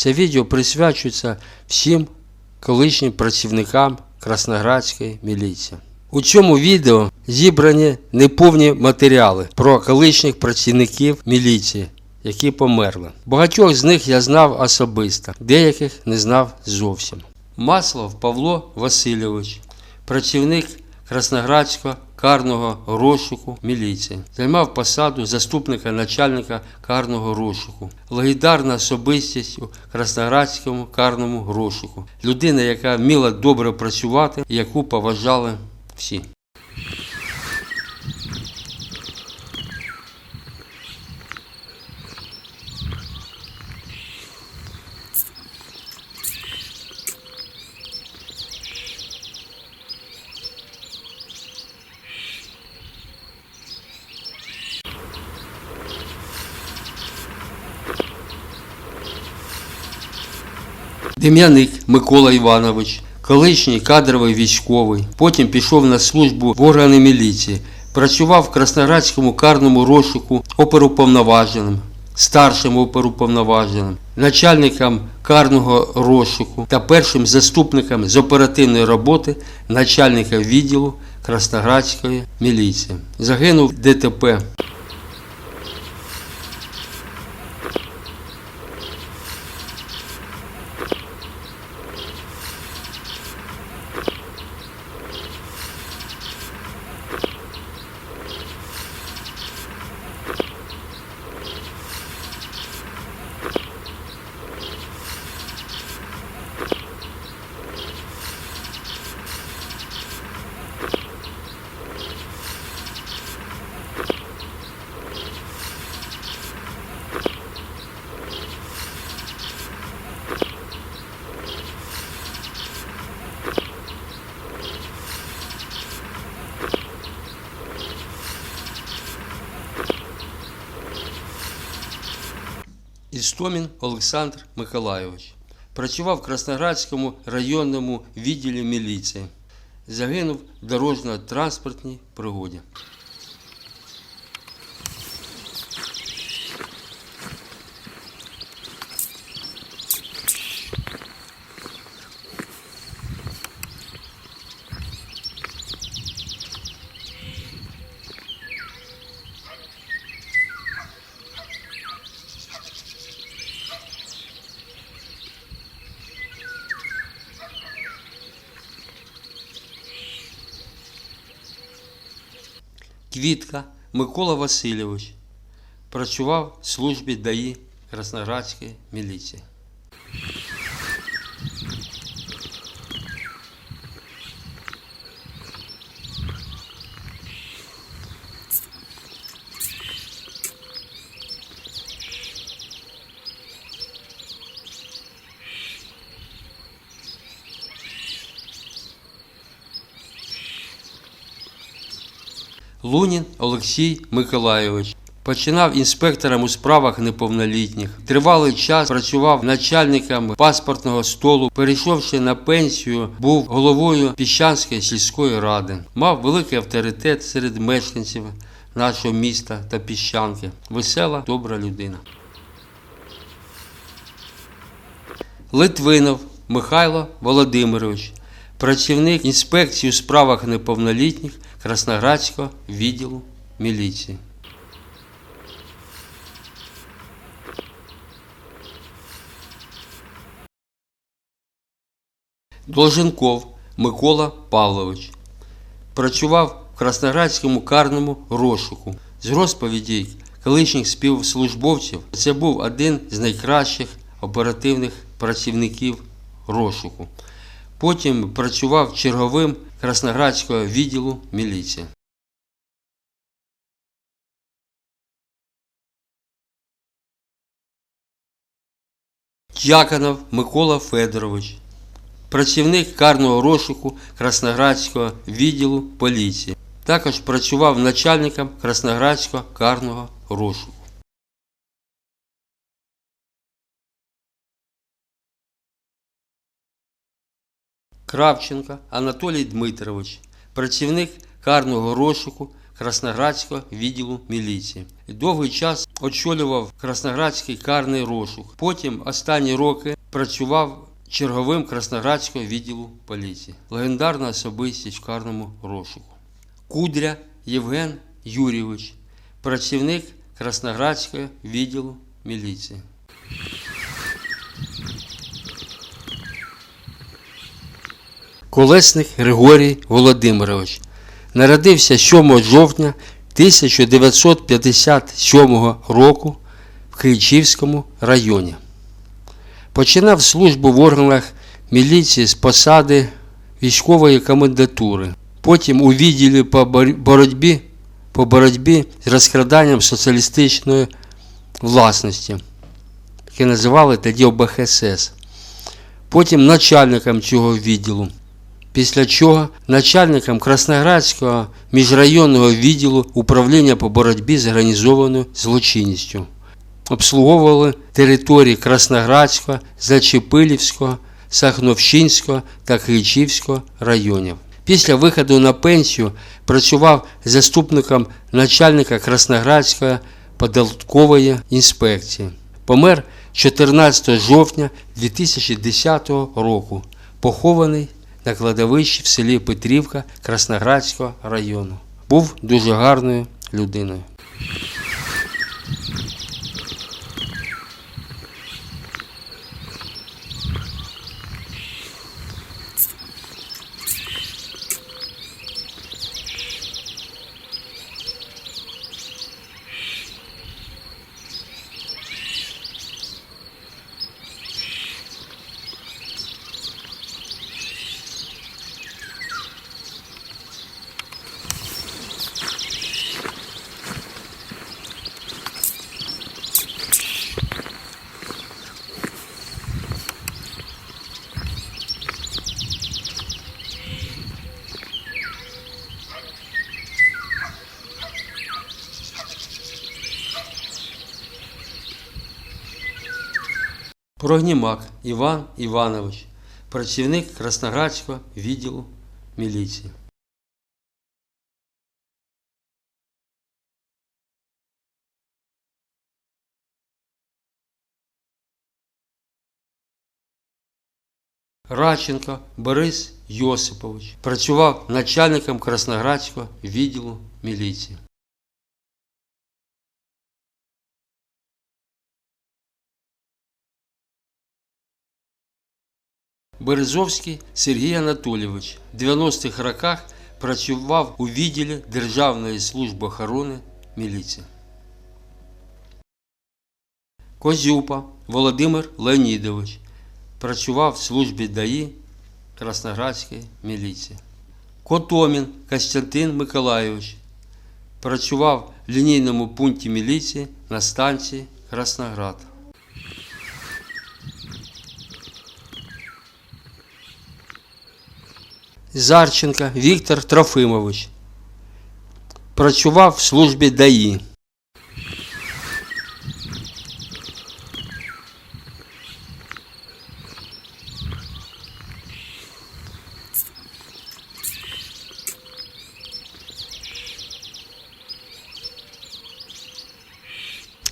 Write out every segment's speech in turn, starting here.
Це відео присвячується всім колишнім працівникам Красноградської міліції. У цьому відео зібрані неповні матеріали про колишніх працівників міліції, які померли. Багатьох з них я знав особисто, деяких не знав зовсім. Маслов Павло Васильович, працівник Красноградського карного розшуку міліції. Займав посаду заступника начальника карного розшуку. Легендарна особистість у Красноградському карному розшуку. Людина, яка вміла добре працювати, яку поважали всі. Дем'яник Микола Іванович, колишній кадровий військовий, потім пішов на службу в органи міліції, працював в Красноградському карному розшуку оперуповноваженим, старшим оперуповноваженим, начальником карного розшуку та першим заступником з оперативної роботи начальника відділу Красноградської міліції. Загинув ДТП Істомін Олександр Миколайович. Працював в Красноградському районному відділі міліції. Загинув в дорожньо-транспортній пригоді. Квітка Микола Васильович. Працював в службі ДАІ Красноградської міліції. Лунін Олексій Миколайович. Починав інспектором у справах неповнолітніх. Тривалий час працював начальником паспортного столу. Перейшовши на пенсію, був головою Піщанської сільської ради. Мав великий авторитет серед мешканців нашого міста та піщанки. Весела, добра людина. Литвинов Михайло Володимирович, працівник інспекції у справах неповнолітніх Красноградського відділу міліції. Долженков Микола Павлович. Працював в Красноградському карному розшуку. З розповідей колишніх співслужбовців це був один з найкращих оперативних працівників розшуку. Потім працював черговим Красноградського відділу міліції. Дяконов Микола Федорович, працівник карного розшуку Красноградського відділу поліції. Також працював начальником Красноградського карного розшуку. Кравченко Анатолій Дмитрович, працівник карного розшуку Красноградського відділу міліції. Довгий час очолював Красноградський карний розшук. Потім останні роки працював черговим Красноградського відділу поліції. Легендарна особистість в карному розшуку. Кудря Євген Юрійович, працівник Красноградського відділу міліції. Колесник Григорій Володимирович народився 7 жовтня 1957 року в Кричівському районі. Починав службу в органах міліції з посади військової комендатури. Потім у відділі по боротьбі, по боротьбі з розкраданням соціалістичної власності, яке називали тоді ОБХСС. Потім начальником цього відділу. Після чого начальником Красноградського міжрайонного відділу управління по боротьбі з організованою злочинністю. Обслуговували території Красноградського, Зачепилівського, Сахновщинського та Кричівського районів. Після виходу на пенсію працював заступником начальника Красноградської податкової інспекції. Помер 14 жовтня 2010 року, похований на кладовищі в селі Петрівка Красноградського району. Був дуже гарною людиною. Прогнімак Іван Іванович, працівник Красноградського відділу міліції. Радченко Борис Йосипович працював начальником Красноградського відділу міліції. Березовський Сергій Анатолійович в 90-х роках працював у відділі Державної служби охорони міліції. Козюпа Володимир Леонідович працював в службі ДАІ Красноградської міліції. Котомін Костянтин Миколайович працював в лінійному пункті міліції на станції Красноград. Зарченка Віктор Трофимович. Працював в службі ДАІ.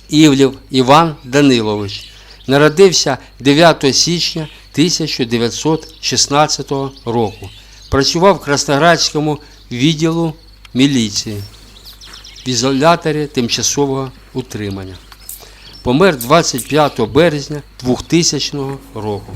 Івлів Іван Данилович. Народився 9 січня 1916 року. Працював в Красноградському відділу міліції в ізоляторі тимчасового утримання. Помер 25 березня 2000 року.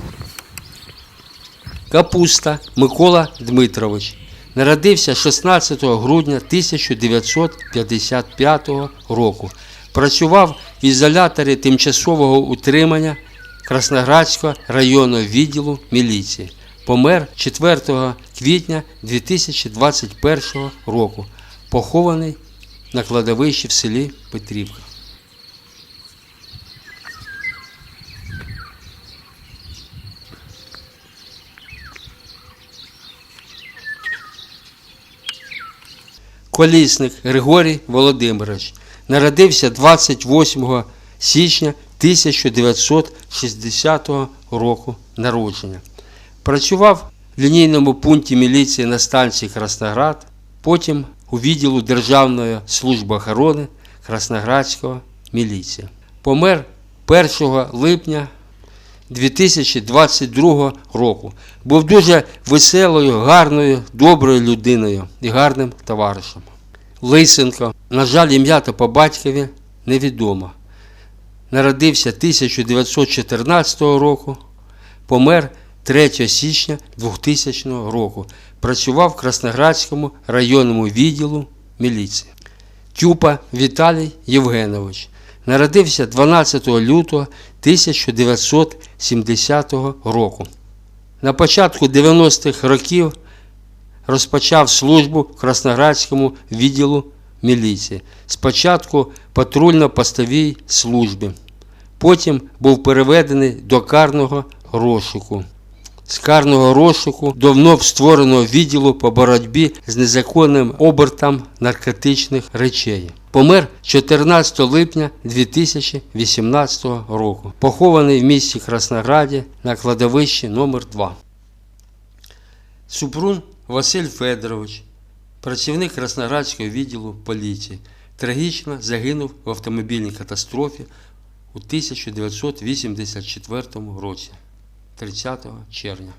Капуста Микола Дмитрович. Народився 16 грудня 1955 року. Працював в ізоляторі тимчасового утримання Красноградського районного відділу міліції. Помер 4 квітня 2021 року. Похований на кладовищі в селі Петрівка. Колісник Григорій Володимирович народився 28 січня 1960 року народження. Працював лінійному пункті міліції на станції Красноград, потім у відділу Державної служби охорони Красноградського міліція. Помер 1 липня 2022 року. Був дуже веселою, гарною, доброю людиною і гарним товаришем. Лисенко, на жаль, ім'я та по батькові невідомо. Народився 1914 року, помер 3 січня 2000 року. Працював в Красноградському районному відділу міліції. Тюпа Віталій Євгенович. Народився 12 лютого 1970 року. На початку 90-х років розпочав службу в Красноградському відділу міліції. Спочатку патрульно-постовій службі. Потім був переведений до карного розшуку. З карного розшуку до вновь створеного відділу по боротьбі з незаконним обертом наркотичних речей. Помер 14 липня 2018 року. Похований в місті Краснограді на кладовищі номер 2 Супрун Василь Федорович, працівник Красноградського відділу поліції, трагічно загинув в автомобільній катастрофі у 1984 році, 30 червня.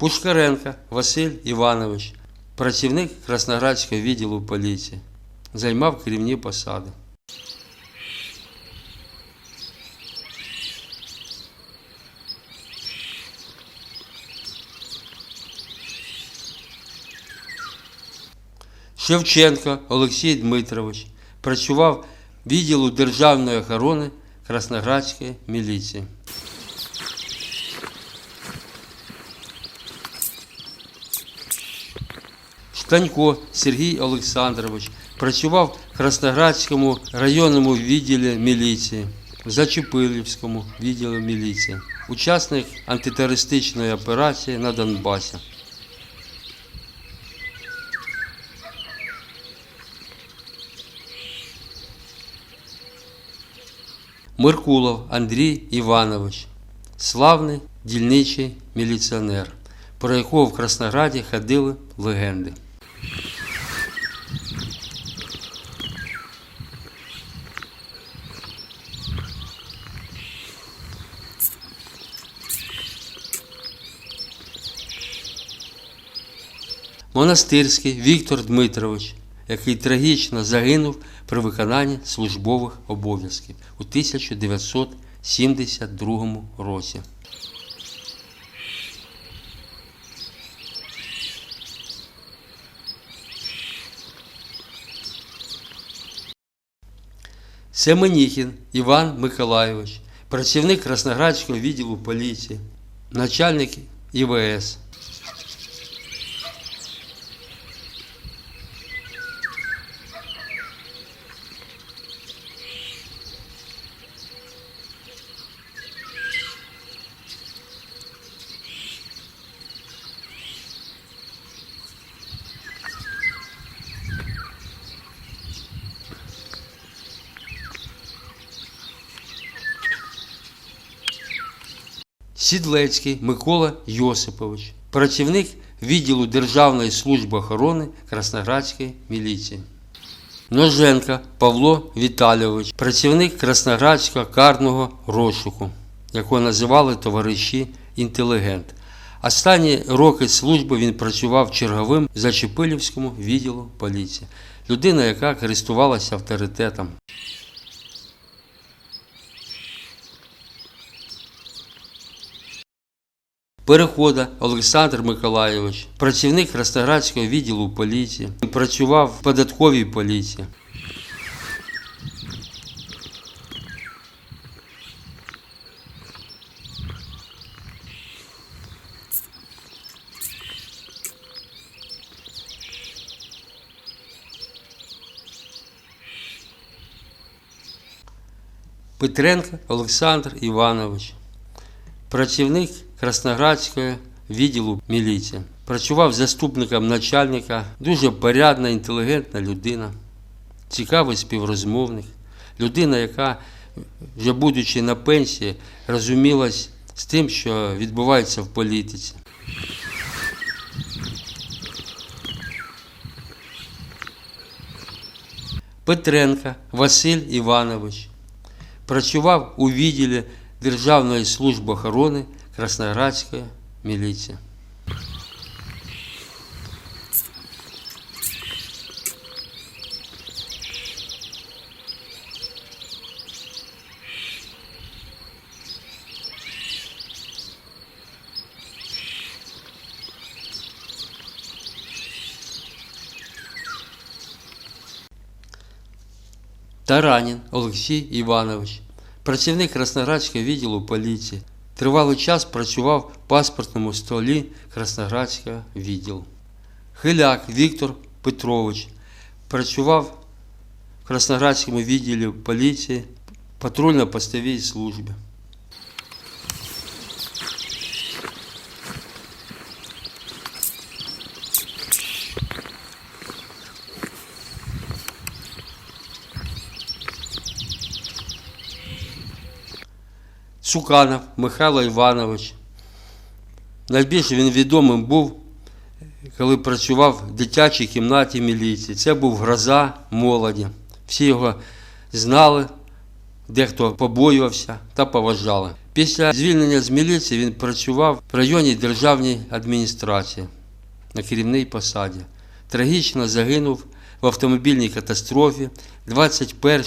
Пушкаренко Василь Іванович, працівник Красноградського відділу поліції, займав керівні посади. Шевченко Олексій Дмитрович працював відділу Державної охорони Красноградської міліції. Штанько Сергій Олександрович працював в Красноградському районному відділі міліції, в Зачепилівському відділі міліції, учасник антитерористичної операції на Донбасі. Меркулов Андрій Іванович, славний дільничий міліціонер, про якого в Краснограді ходили легенди. Монастирський Віктор Дмитрович, який трагічно загинув при виконанні службових обов'язків у 1972 році. Семеніхін Іван Миколайович, працівник Красноградського відділу поліції, начальник ІВС. Сідлецький Микола Йосипович, працівник відділу Державної служби охорони Красноградської міліції. Ноженко Павло Віталійович, працівник Красноградського карного розшуку, якого називали товариші інтелігент. Останні роки служби він працював черговим в Зачепилівському відділу поліції. Людина, яка користувалася авторитетом. Перехода Олександр Миколайович, працівник Красноградського відділу поліції, працював в податковій поліції. Петренко Олександр Іванович, працівник Красноградського відділу міліції. Працював заступником начальника, дуже порядна, інтелігентна людина. цікавий співрозмовник, людина, яка, вже будучи на пенсії, розумілась з тим, що відбувається в політиці. Петренка Василь Іванович працював у відділі Державної служби охорони Красноградської міліції. Таранін Олексій Іванович, працівник Красноградського відділу поліції. Тривалий час працював в паспортному столі Красноградського відділу. Хиляк Віктор Петрович працював в Красноградському відділі поліції патрульно-постовій службі. Цуканов Михайло Іванович. Найбільше він відомим був, коли працював в дитячій кімнаті міліції. Це був гроза молоді. Всі його знали, дехто побоювався та поважали. Після звільнення з міліції він працював в районній державній адміністрації на керівній посаді. Трагічно загинув в автомобільній катастрофі 21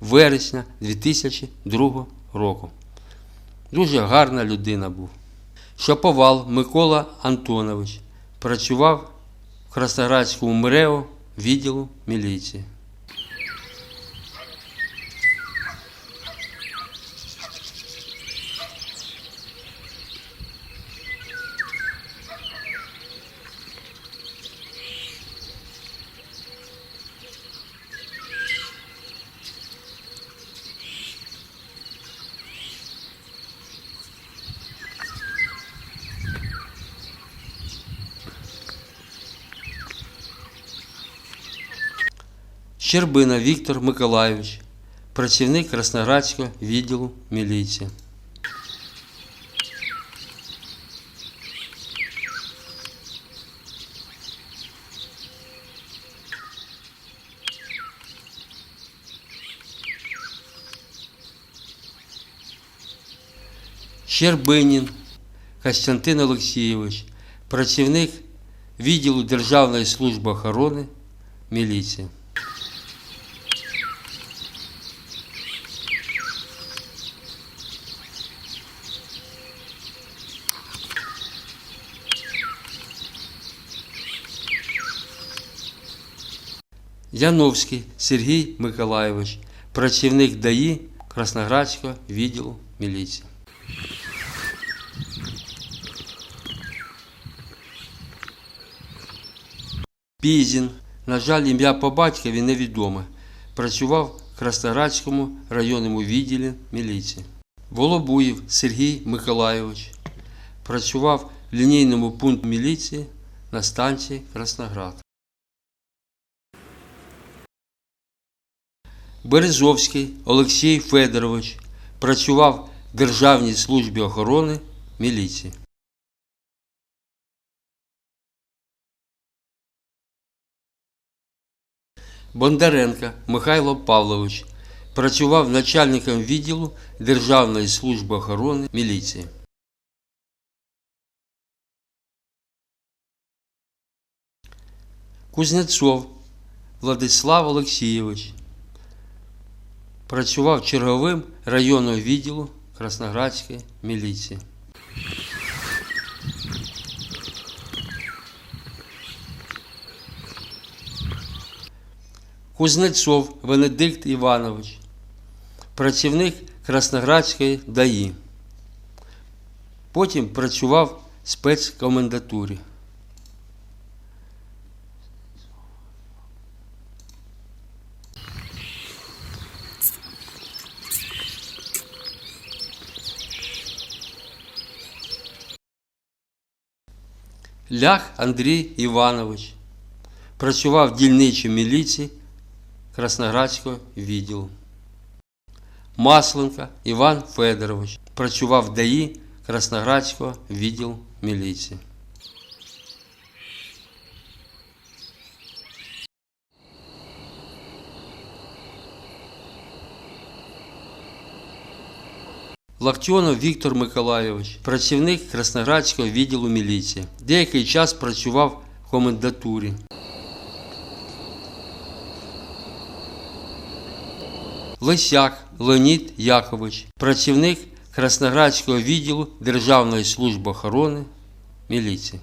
вересня 2002 року. Дуже гарна людина був. Шаповал Микола Антонович працював в Красноградському МРЕО відділу міліції. Щербина Віктор Миколайович, працівник Красноградського відділу міліції. Щербинін Костянтин Олексійович, працівник відділу Державної служби охорони міліції. Яновський Сергій Миколайович, працівник ДАІ Красноградського відділу міліції. Пізін, на жаль, ім'я по батькові невідоме. Працював в Красноградському районному відділі міліції. Волобуєв Сергій Миколайович. Працював в лінійному пункті міліції на станції Красноград. Березовський Олексій Федорович працював в Державній службі охорони міліції. Бондаренко Михайло Павлович працював начальником відділу Державної служби охорони міліції. Кузнецов Владислав Олексійович працював черговим районного відділу Красноградської міліції. Кузнецов Венедикт Іванович, працівник Красноградської ДАІ. Потім працював в спецкомендатурі. Лях Андрій Іванович. Працював в дільничій міліції Красноградського відділу. Масленка Іван Федорович працював в ДАІ Красноградського відділу міліції. Лактіонов Віктор Миколайович, працівник Красноградського відділу міліції. Деякий час працював в комендатурі. Лисяк Леонід Якович, працівник Красноградського відділу Державної служби охорони міліції.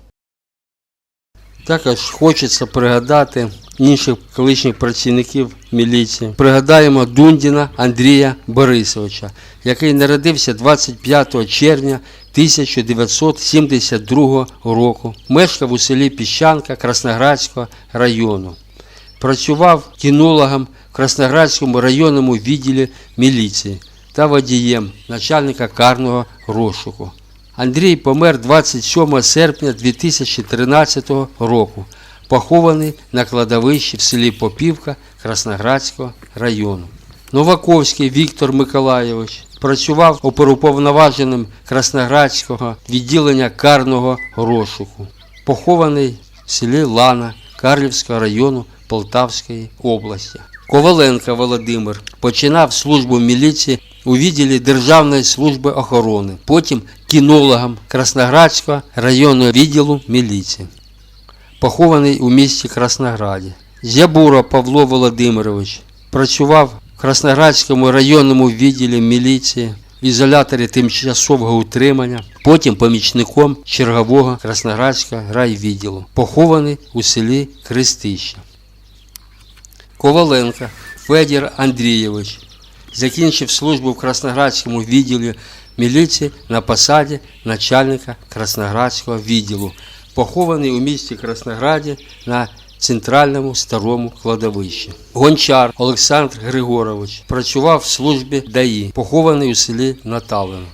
Також хочеться пригадати інших колишніх працівників міліції. Пригадаємо Дундіна Андрія Борисовича, який народився 25 червня 1972 року. Мешкав у селі Піщанка Красноградського району. Працював кінологом в Красноградському районному відділі міліції та водієм начальника карного розшуку. Андрій помер 27 серпня 2013 року, похований на кладовищі в селі Попівка Красноградського району. Новаковський Віктор Миколайович працював оперуповноваженим Красноградського відділення карного розшуку, похований в селі Лана Карлівського району Полтавської області. Коваленко Володимир починав службу міліції у відділі Державної служби охорони, потім кінологом Красноградського районного відділу міліції. Похований у місті Краснограді. Зябура Павло Володимирович працював в Красноградському районному відділі міліції в ізоляторі тимчасового утримання, потім помічником чергового Красноградського райвідділу, похований у селі Христище. Коваленко Федір Андрійович закінчив службу в Красноградському відділі міліції на посаді начальника Красноградського відділу, похований у місті Краснограді на центральному старому кладовищі. Гончар Олександр Григорович працював в службі ДАІ, похований у селі Наталино.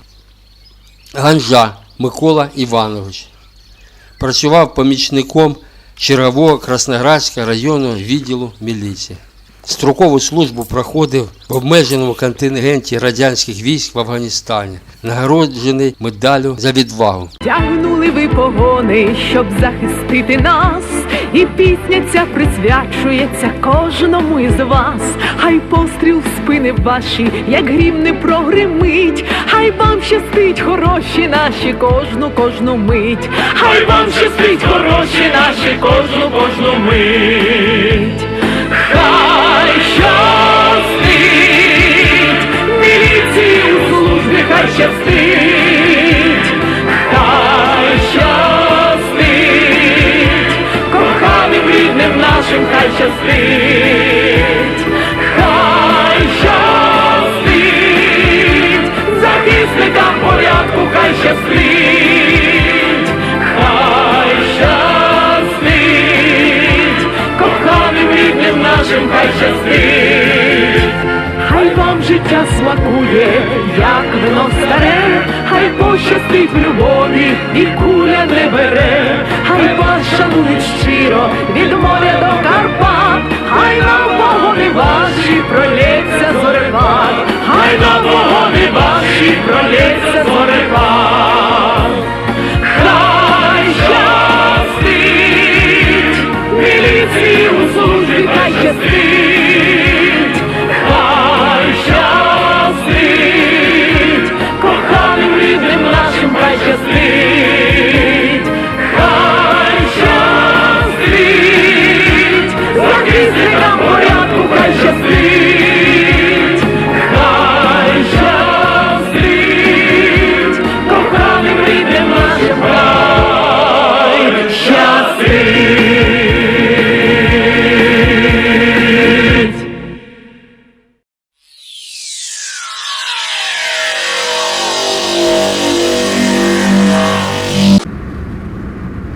Ганжа Микола Іванович працював помічником чергового Красноградського районного відділу міліції. Строкову службу проходив в обмеженому контингенті радянських військ в Афганістані, нагороджений медаллю за відвагу. Тягнули ви погони, щоб захистити нас, і пісня ця присвячується кожному із вас. Хай постріл в спини ваші, як грім не прогримить, хай вам щастить, хороші наші, кожну, кожну мить, хай вам щастить, хороші наші, кожну, кожну мить. Хай щастить, міліції у службі, хай щастить, хай щастить, коханим рідним нашим, хай щастить, хай щастить, захисникам порядку, хай щастить, нашим, хай щастить. Хай вам життя смакує, як вино старе, хай пощастить в любові і куля не бере, хай вас шанують щиро від моря до Карпат, хай на вогони ваші пролється зорепад, хай на вогони